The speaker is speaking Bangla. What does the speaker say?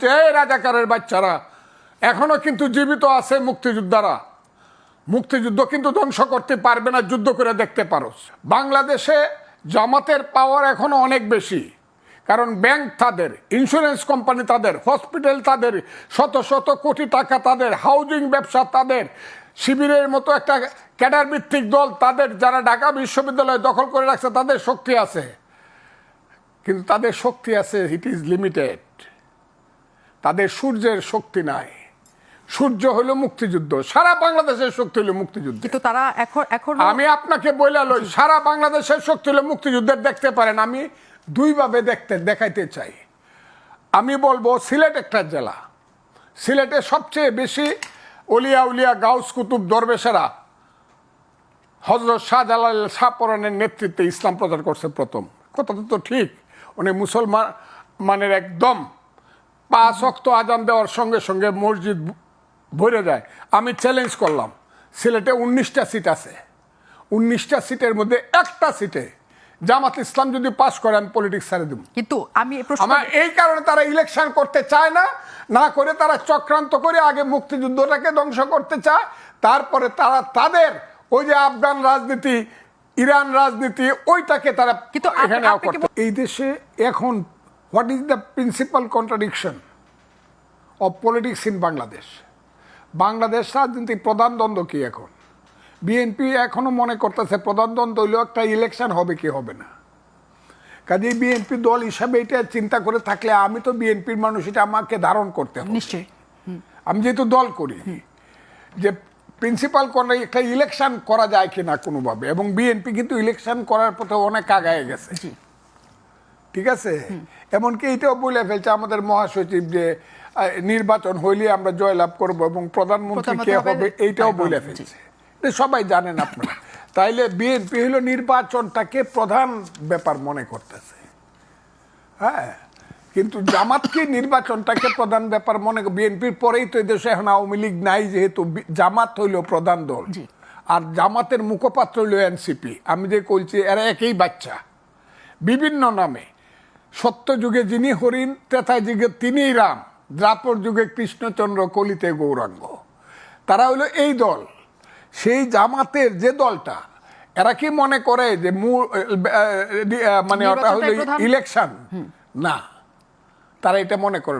রাজাকারের বাচ্চারা, এখনও কিন্তু জীবিত আছে মুক্তিযোদ্ধারা। মুক্তিযুদ্ধ কিন্তু ধ্বংস করতে পারবে না, যুদ্ধ করে দেখতে পারো। বাংলাদেশে জামাতের পাওয়ার এখনও অনেক বেশি, কারণ ব্যাংক তাদের ইন্স্যুরেন্স কোম্পানি তাদের হসপিটাল তাদের, শত শত কোটি টাকা তাদের হাউজিং ব্যবসা তাদের, শিবিরের মতো একটা ক্যাডার ভিত্তিক দল তাদের, যারা ঢাকা বিশ্ববিদ্যালয় দখল করে রাখছে, তাদের শক্তি আছে। কিন্তু তাদের শক্তি আছে ইট ইজ লিমিটেড তাদের সূর্যের শক্তি নাই। সূর্য হলো মুক্তিযুদ্ধ সারা বাংলাদেশের শক্তি হলো মুক্তিযুদ্ধ। কিন্তু তারা এখন এখন আমি আপনাকে বলে লই সারা বাংলাদেশের শক্তি হলো মুক্তিযুদ্ধের দেখতে পারেন আমি দুইভাবে দেখতে দেখাইতে চাই। আমি বলব সিলেট একটা জেলা। সিলেটে সবচেয়ে বেশি অলিয়া উলিয়া গাউস কুতুব দরবেশেরা হজরত শাহজালাল শাহপরানের নেতৃত্বে ইসলাম প্রচার করছে প্রথম। কথাটা তো ঠিক উনি মুসলমান মানের একদম পাঁচ অক্ত আজান দেওয়ার সঙ্গে সঙ্গে মসজিদ ভরে যায়। আমি চ্যালেঞ্জ করলাম। সিলেটে উনিশটা সিট আছে। উনিশটা সিটের মধ্যে একটা সিটে জামাত ইসলাম যদি পাশ করে আমি পলিটিক্স ছাড়ে দেবো। কিন্তু আমি আমার এই কারণে তারা ইলেকশন করতে চায় না। না করে তারা চক্রান্ত করে আগে মুক্তিযুদ্ধটাকে ধ্বংস করতে চায়। তারপরে তারা তাদের ওই যে আফগান রাজনীতি ইরান রাজনীতি ওইটাকে তারা কিন্তু এই দেশে এখন what is the principal contradiction of politics in Bangladesh Bangladesh রাজনীতির প্রধান দ্বন্দ্ব কি এখন? বিএনপি এখনও মনে করতেছে প্রধান দ্বন্দ্ব হইলেও একটা ইলেকশন হবে কি হবে না। কাজে বিএনপি দল হিসাবে এটা চিন্তা করে থাকলে আমি তো বিএনপির মানুষ এটা আমাকে ধারণ করতে হবে। নিশ্চয়ই। আমি যেহেতু দল করি যে প্রিন্সিপাল করে একটা ইলেকশন করা যায় কিনা কোনোভাবে এবং বিএনপি কিন্তু ইলেকশন করার পথে অনেক আগায় গেছে। ঠিক আছে? এমনকি এটাও বলে ফেলছে আমাদের মহাসচিব যে নির্বাচন হইলে আমরা জয়লাভ করব এবং প্রধানমন্ত্রী কে হবে। এইটাও বলে ফেলছে। সবাই জানেন আপনারা। তাইলে বিএনপি হলো নির্বাচনটাকে প্রধান ব্যাপার মনে করতেছে। হ্যাঁ? কিন্তু জামাতকে নির্বাচনটাকে প্রধান ব্যাপার মনে বিএনপির পরেই তো এদেশে এখন আওয়ামী লীগ নাই যেহেতু জামাত হইল প্রধান দল। আর জামাতের মুখপাত্র হইল এনসিপি। আমি যে বলছি এরা একই বাচ্চা। বিভিন্ন নামে। সত্য যুগে যিনি হরিণ তেথা যুগে তিনিই রাম দ্রাপর যুগে কৃষ্ণচন্দ্র কলিতে গৌরাঙ্গ। তারা হলো এই দল। সেই জামাতের যে দলটা এরা কি মনে করে যে মূল মানে ওটা হলো ইলেকশন না। তারা এটা মনে করে।